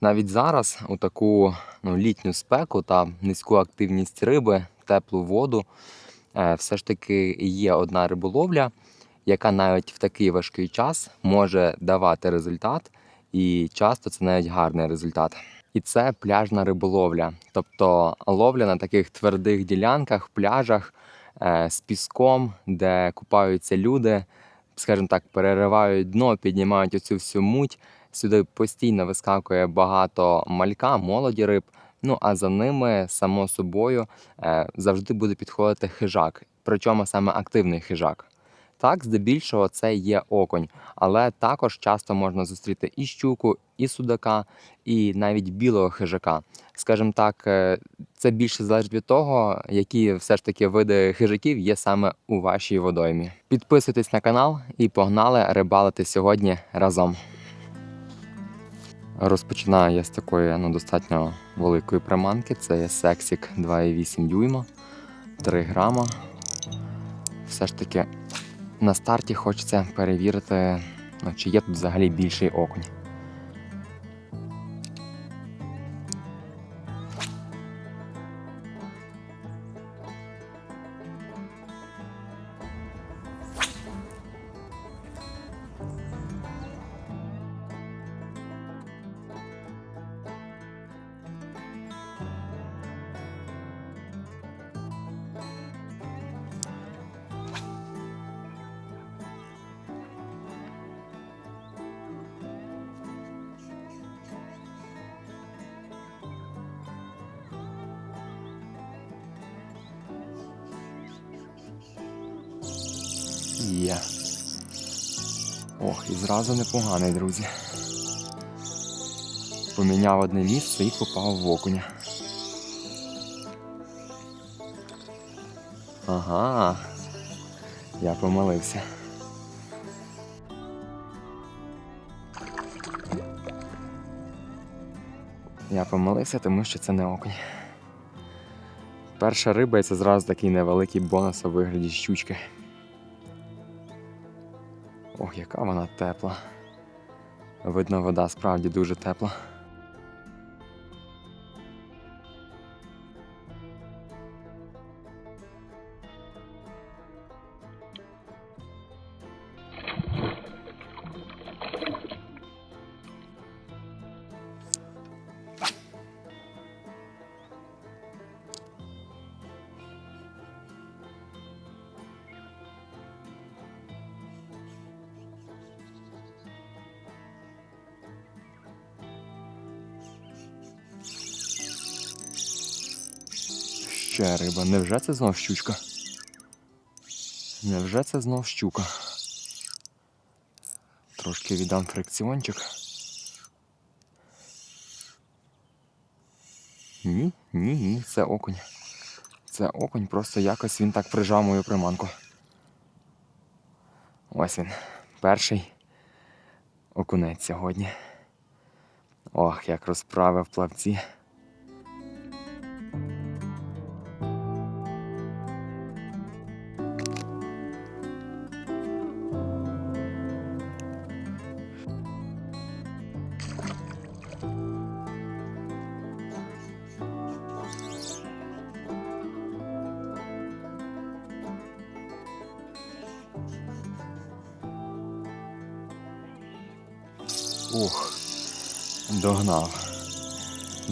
Навіть зараз, у таку ну, літню спеку та низьку активність риби, теплу воду, е, все ж таки є одна риболовля, яка навіть в такий важкий час може давати результат, і часто це навіть гарний результат. І це пляжна риболовля, тобто ловля на таких твердих ділянках, пляжах е, з піском, де купаються люди, скажімо так, переривають дно, піднімають оцю всю муть. Сюди постійно вискакує багато малька, молоді риб. Ну а за ними, само собою, е, завжди буде підходити хижак, причому саме активний хижак. Так, здебільшого це є оконь, але також часто можна зустріти і щуку, і судака, і навіть білого хижака. Скажімо так, е, це більше залежить від того, які все ж таки види хижаків є саме у вашій водоймі. Підписуйтесь на канал і погнали рибалити сьогодні разом. Розпочинаю я з такої ну, достатньо великої приманки. Це є сексік 2,8 дюйма, 3 грама. Все ж таки на старті хочеться перевірити, ну, чи є тут взагалі більший окунь. Є. Ох, і зразу непоганий, друзі. Поміняв одне місце і попав в окуня. Ага. Я помилився. Я помилився, тому що це не окунь. Перша риба і це зразу такий невеликий бонус у вигляді щучки. Ох, яка вона тепла. Видно, вода справді дуже тепла. Ще риба. Невже це знов щучка? Невже це знов щука? Трошки віддам фрикціончик. Ні, ні, ні, це окунь. Це окунь, просто якось він так прижав мою приманку. Ось він. Перший окунець сьогодні. Ох, як розправив плавці.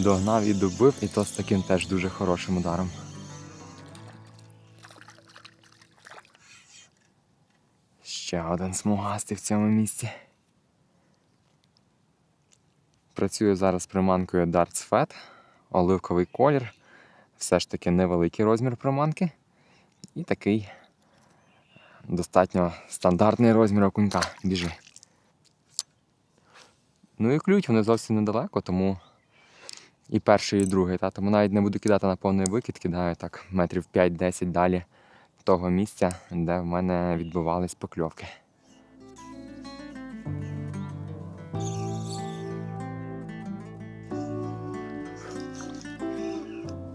Догнав і добив, і то з таким теж дуже хорошим ударом. Ще один смугастий в цьому місці. Працюю зараз приманкою Darts Fat, оливковий колір. Все ж таки невеликий розмір приманки. І такий достатньо стандартний розмір окунька. Біжи. Ну і клюють вони зовсім недалеко, тому і перший, і другий. Та, тому навіть не буду кидати на повний викид, кидаю так метрів 5-10 далі того місця, де в мене відбувались покльовки.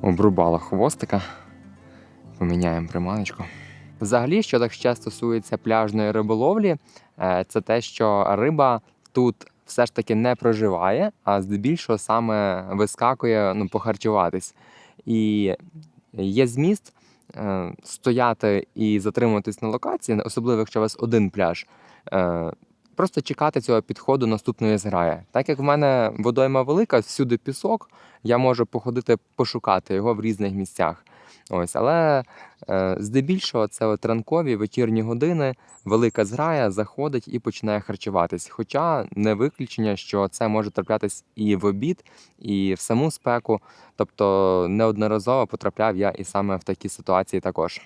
Обрубала хвостика. Поміняємо приманочку. Взагалі, що так ще стосується пляжної риболовлі, е, це те, що риба тут все ж таки не проживає, а здебільшого саме вискакує ну, похарчуватись. І є зміст е, стояти і затримуватись на локації, особливо якщо у вас один пляж. Е, Просто чекати цього підходу наступної зграї. Так як в мене водойма велика, всюди пісок, я можу походити пошукати його в різних місцях. Ось, але е, здебільшого це от ранкові вечірні години, велика зграя заходить і починає харчуватись. Хоча не виключення, що це може траплятись і в обід, і в саму спеку. Тобто неодноразово потрапляв я і саме в такі ситуації також.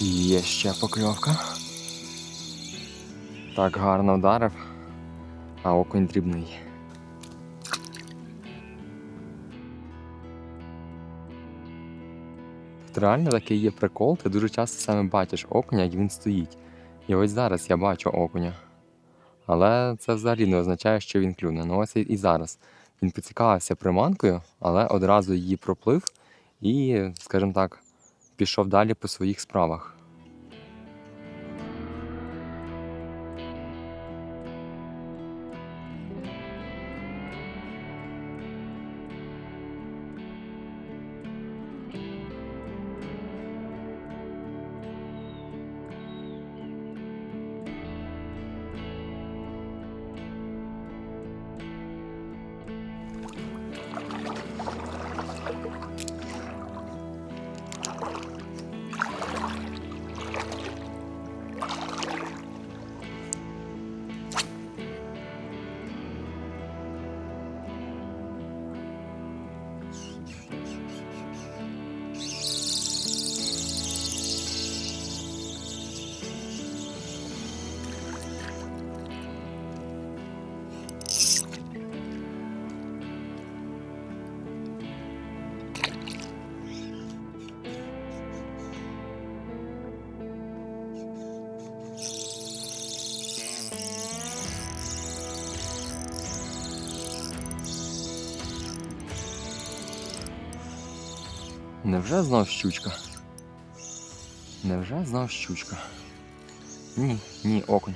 Є ще покльовка. Так гарно вдарив, а окунь дрібний. Тут реально такий є прикол, ти дуже часто саме бачиш окуня, як він стоїть. І ось зараз я бачу окуня. Але це взагалі не означає, що він клюне. Ну ось і- зараз. Він поцікавився приманкою, але одразу її проплив і, скажімо так, пішов далі по своїх справах. Невже знов щучка? Невже знов щучка? Ні, ні, окунь.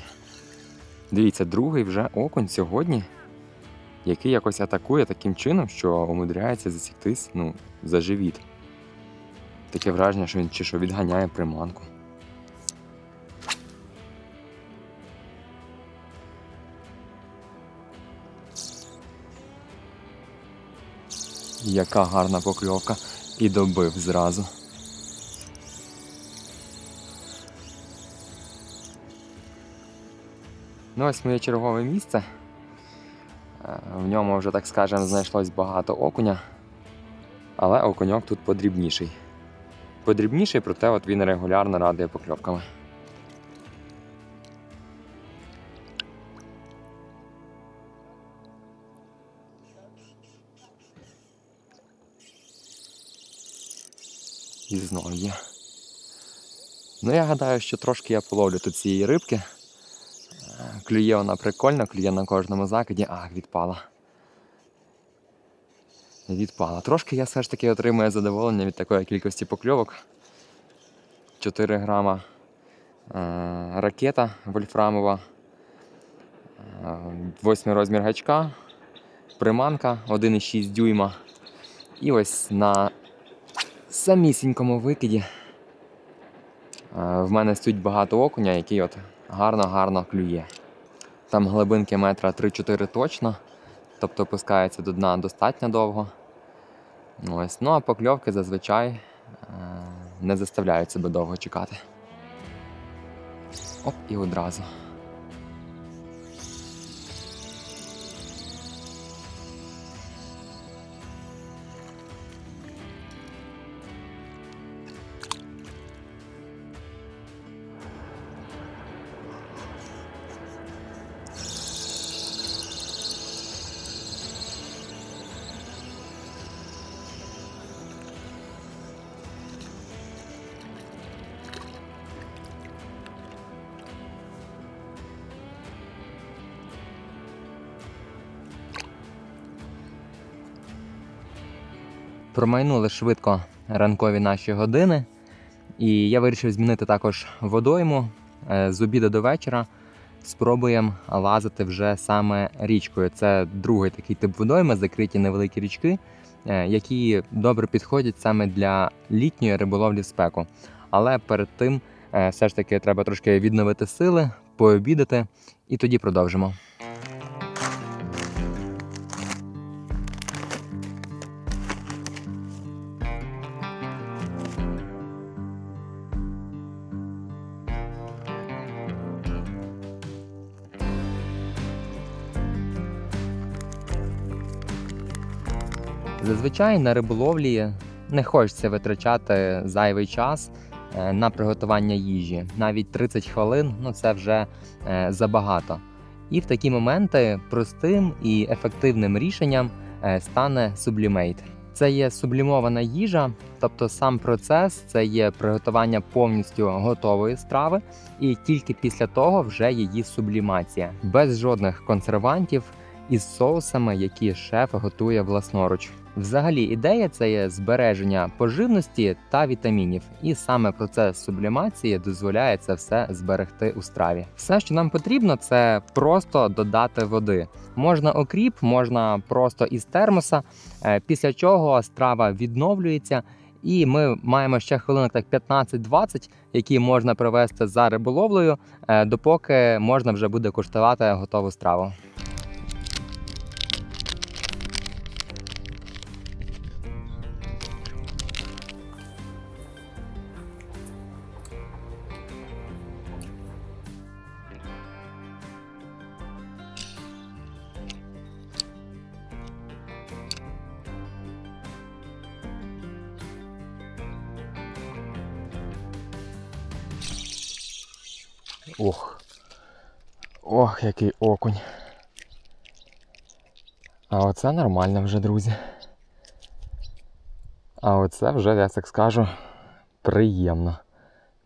Дивіться, другий вже окунь сьогодні, який якось атакує таким чином, що умудряється засіктись ну, за живіт. Таке враження, що він чи що відганяє приманку. Яка гарна покльовка. І добив зразу. Ну, ось моє чергове місце. Е, В ньому вже, так скажемо, знайшлось багато окуня, але окуньок тут подрібніший. Подрібніший, проте от він регулярно радує покльовками. І знову є. Ну, я гадаю, що трошки я половлю тут цієї рибки. Е, Клює вона прикольно, клює на кожному закиді. Ах, відпала. Відпала. Трошки я все ж таки отримую задоволення від такої кількості покльовок. 4 грама е, ракета вольфрамова, е, 8 розмір гачка, приманка 1,6 дюйма. І ось на самісінькому викиді в мене стоїть багато окуня, який от гарно-гарно клює. Там глибинки метра 3-4 точно, тобто опускається до дна достатньо довго. Ось. Ну а покльовки зазвичай е, не заставляють себе довго чекати. Оп, і одразу. Промайнули швидко ранкові наші години. І я вирішив змінити також водойму Е, з обіду до вечора. Спробуємо лазити вже саме річкою. Це другий такий тип водойми, закриті невеликі річки, е, які добре підходять саме для літньої риболовлі в спеку. Але перед тим е, все ж таки треба трошки відновити сили, пообідати, і тоді продовжимо. Зазвичай на риболовлі не хочеться витрачати зайвий час е, на приготування їжі. Навіть 30 хвилин ну це вже е, забагато. І в такі моменти простим і ефективним рішенням е, стане сублімейт. Це є сублімована їжа, тобто сам процес це є приготування повністю готової страви, і тільки після того вже її сублімація, без жодних консервантів із соусами, які шеф готує власноруч. Взагалі, ідея це є збереження поживності та вітамінів, і саме процес сублімації дозволяє це все зберегти у страві. Все, що нам потрібно, це просто додати води. Можна окріп, можна просто із термоса, е, після чого страва відновлюється. І ми маємо ще хвилинок так 15-20, які можна провести за риболовлею, е, допоки можна вже буде куштувати готову страву. Ох. Ох, який окунь. А оце нормально вже, друзі. А оце вже, я так скажу, приємно.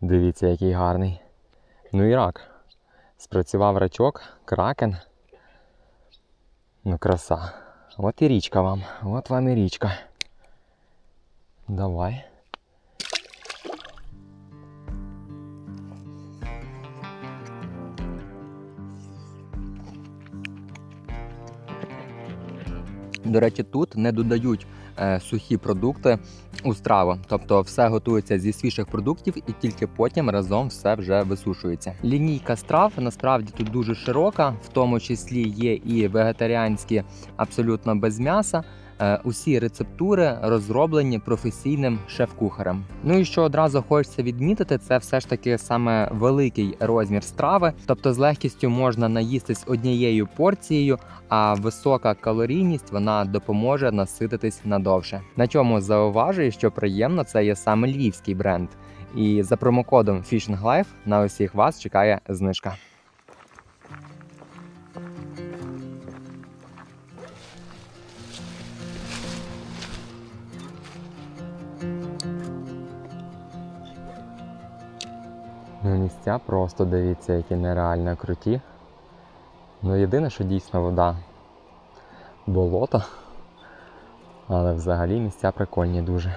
Дивіться, який гарний. Ну і рак. Спрацював рачок, кракен. Ну, краса. От і річка вам. От вам і річка. Давай. До речі, тут не додають е, сухі продукти у страву, тобто все готується зі свіжих продуктів і тільки потім разом все вже висушується. Лінійка страв насправді тут дуже широка, в тому числі є і вегетаріанські абсолютно без м'яса. Е, Усі рецептури розроблені професійним шеф-кухарем. Ну і що одразу хочеться відмітити, це все ж таки саме великий розмір страви, тобто з легкістю можна наїстись однією порцією, а висока калорійність вона допоможе насититись надовше. На чому зауважую, що приємно це є саме львівський бренд. І за промокодом Fishing Life на усіх вас чекає знижка. Місця просто дивіться, які нереально круті. Ну, єдине, що дійсно вода болото. Але взагалі місця прикольні дуже.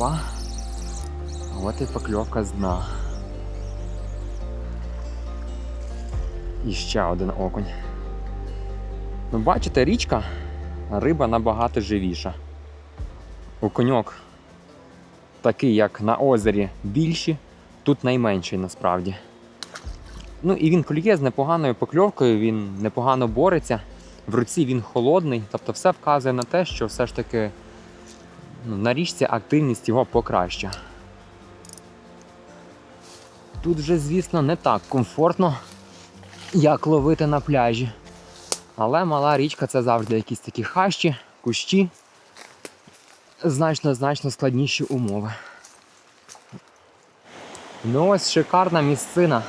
Опа. От і покльовка з дна. І ще один окунь. Ну, бачите, річка, риба набагато живіша. Окуньок такий, як на озері, більші, тут найменший насправді. Ну і він клює з непоганою покльовкою, він непогано бореться. В руці він холодний, тобто все вказує на те, що все ж таки на річці активність його покраща. Тут вже, звісно, не так комфортно, як ловити на пляжі. Але мала річка це завжди якісь такі хащі, кущі. Значно-значно складніші умови. Ну ось шикарна місцина.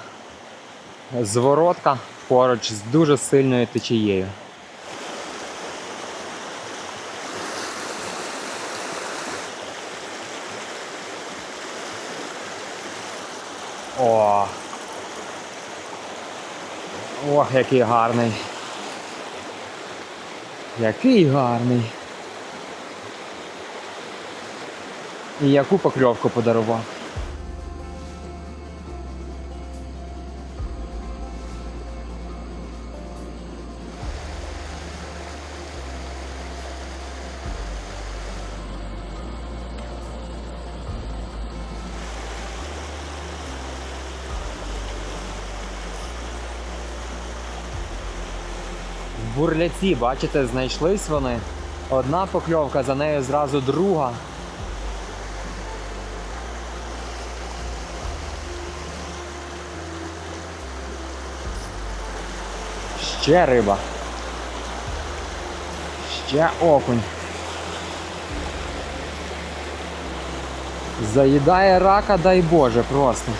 Зворотка поруч з дуже сильною течією. О! Ох, який гарний. Який гарний. І яку покльовку подарував. Бурляці, бачите, знайшлись вони. Одна покльовка, за нею зразу друга. Ще риба. Ще окунь. Заїдає рака, дай Боже, просто.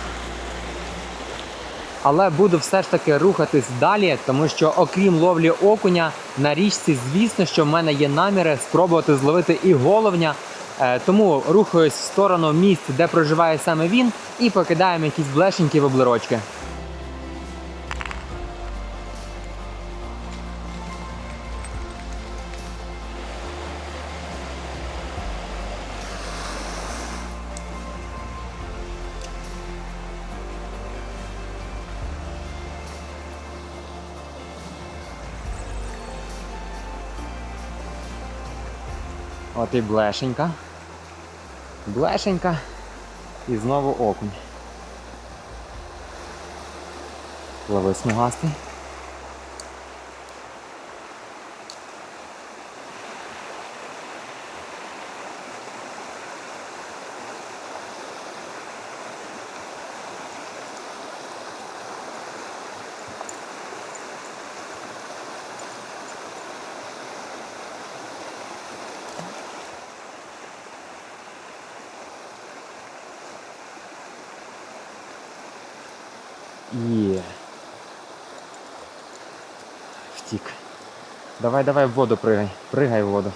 Але буду все ж таки рухатись далі, тому що окрім ловлі окуня на річці, звісно, що в мене є наміри спробувати зловити і головня. Е, Тому рухаюсь в сторону місць, де проживає саме він, і покидаємо якісь блешенькі воблерочки. От блешенька. Блешенька. І знову окунь. Лови смугастий. Є. Втік. Давай, давай в воду пригай. Пригай в воду.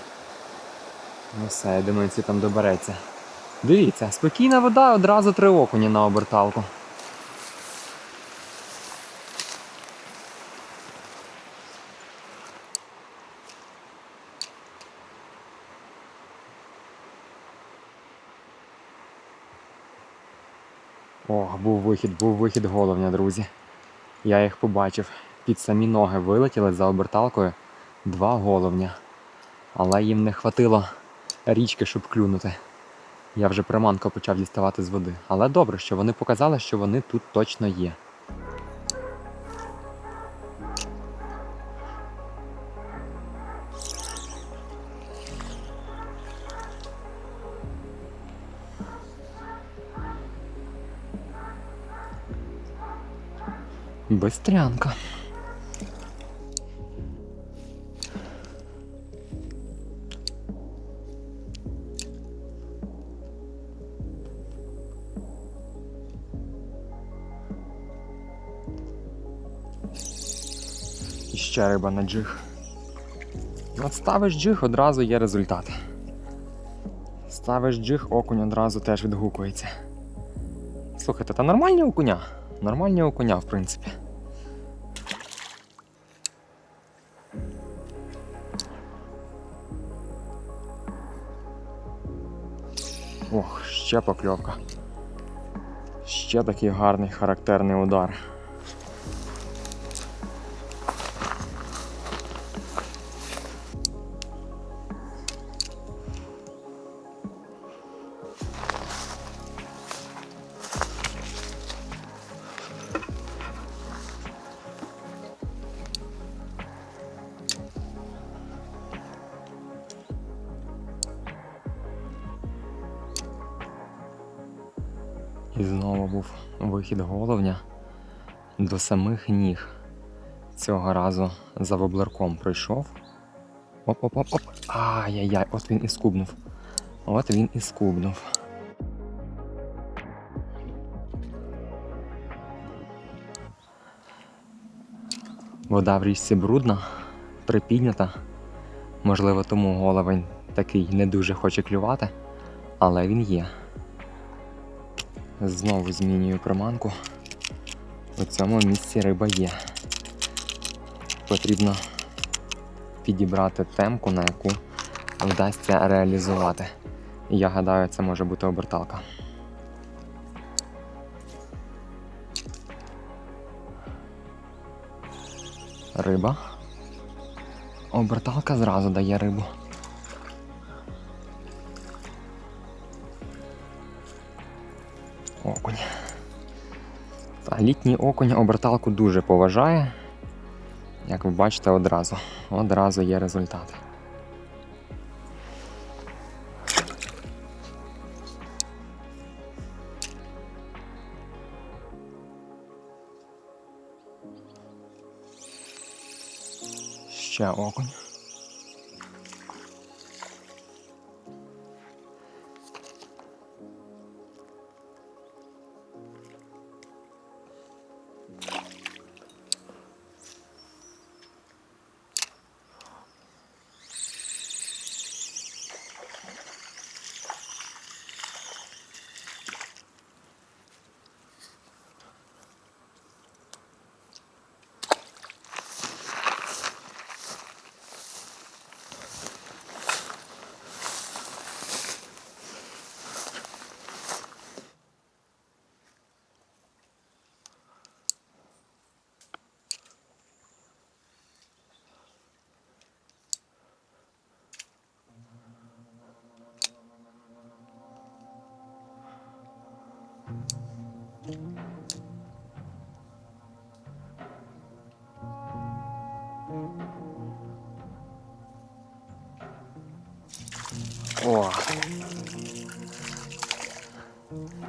Ну все, я думаю, ці там добереться. Дивіться, спокійна вода, одразу три окуні на оберталку. Був вихід, був вихід головня, друзі. Я їх побачив. Під самі ноги вилетіли за оберталкою два головня. Але їм не хватило річки, щоб клюнути. Я вже приманку почав діставати з води. Але добре, що вони показали, що вони тут точно є. Бистрянка. І ще риба на джиг. От ставиш джиг, одразу є результат. Ставиш джиг, окунь одразу теж відгукується. Слухайте, та нормальні окуня? Нормальні окуня, в принципі. Ще покльовка. Ще такий гарний характерний удар. І знову був вихід головня до самих ніг. Цього разу за воблерком пройшов. Оп-оп-оп-оп. Ай-яй-яй, от він і скубнув. От він і скубнув. Вода в річці брудна, припіднята. Можливо, тому головень такий не дуже хоче клювати, але він є. Знову змінюю приманку. У цьому місці риба є. Потрібно підібрати темку, на яку вдасться реалізувати. Я гадаю, це може бути оберталка. Риба. Оберталка зразу дає рибу. Літній окунь оберталку дуже поважає. Як ви бачите, одразу. Одразу є результат. Ще окунь. О.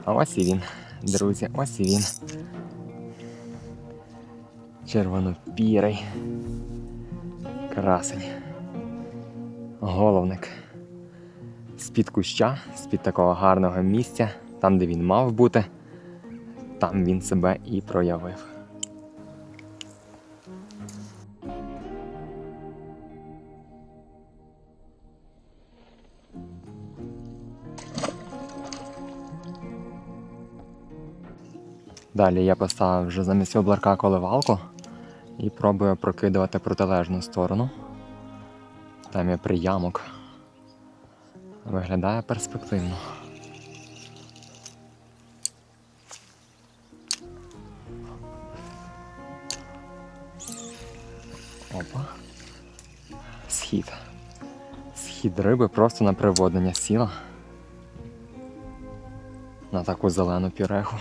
А ось і він, друзі, ось і він. Червонопірий. Красень. Головник. З-під куща, з-під такого гарного місця, там, де він мав бути, там він себе і проявив. Далі я поставив вже замість обларка коливалку і пробую прокидувати протилежну сторону. Там є приямок. Виглядає перспективно. Опа. Схід. Схід риби просто на приводнення сіла. На таку зелену піреху.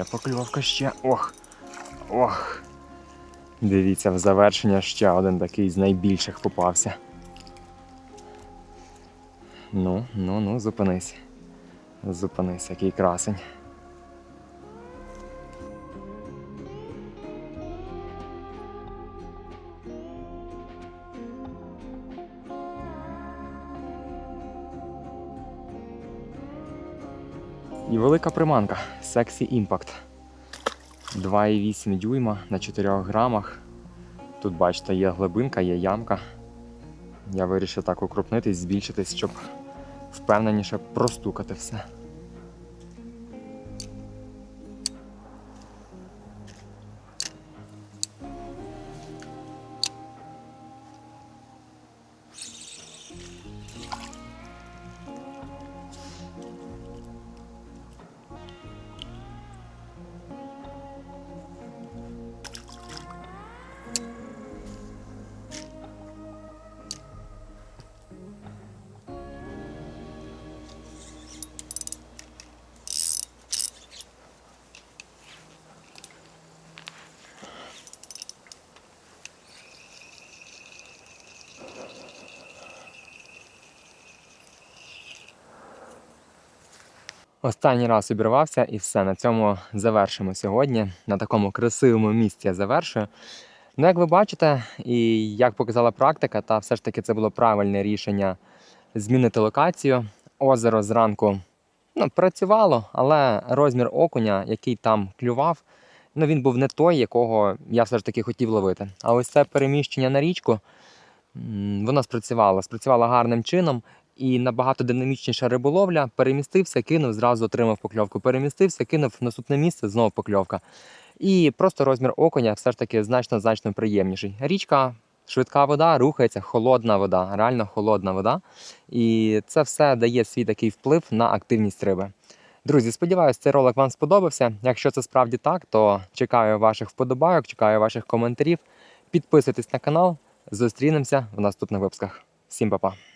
Є покльовка ще. Ох. Ох. Дивіться, в завершення ще один такий з найбільших попався. Ну, ну, ну, зупинись. Зупинись, який красень. Велика приманка Sexy Impact. 2,8 дюйма на 4 грамах. Тут, бачите, є глибинка, є ямка. Я вирішив так укрупнитись, збільшитись, щоб впевненіше простукати все. Останній раз обірвався і все. На цьому завершимо сьогодні. На такому красивому місці я завершую. Ну, як ви бачите, і як показала практика, та все ж таки це було правильне рішення змінити локацію. Озеро зранку ну, працювало, але розмір окуня, який там клював, ну, він був не той, якого я все ж таки хотів ловити. А ось це переміщення на річку, воно спрацювало, спрацювало гарним чином. І набагато динамічніша риболовля. Перемістився, кинув, зразу отримав покльовку. Перемістився, кинув наступне місце, знову покльовка. І просто розмір окуня все ж таки значно значно приємніший. Річка, швидка вода, рухається, холодна вода, реально холодна вода. І це все дає свій такий вплив на активність риби. Друзі, сподіваюся, цей ролик вам сподобався. Якщо це справді так, то чекаю ваших вподобайок, чекаю ваших коментарів. Підписуйтесь на канал. Зустрінемося в наступних випусках. Всім па-па!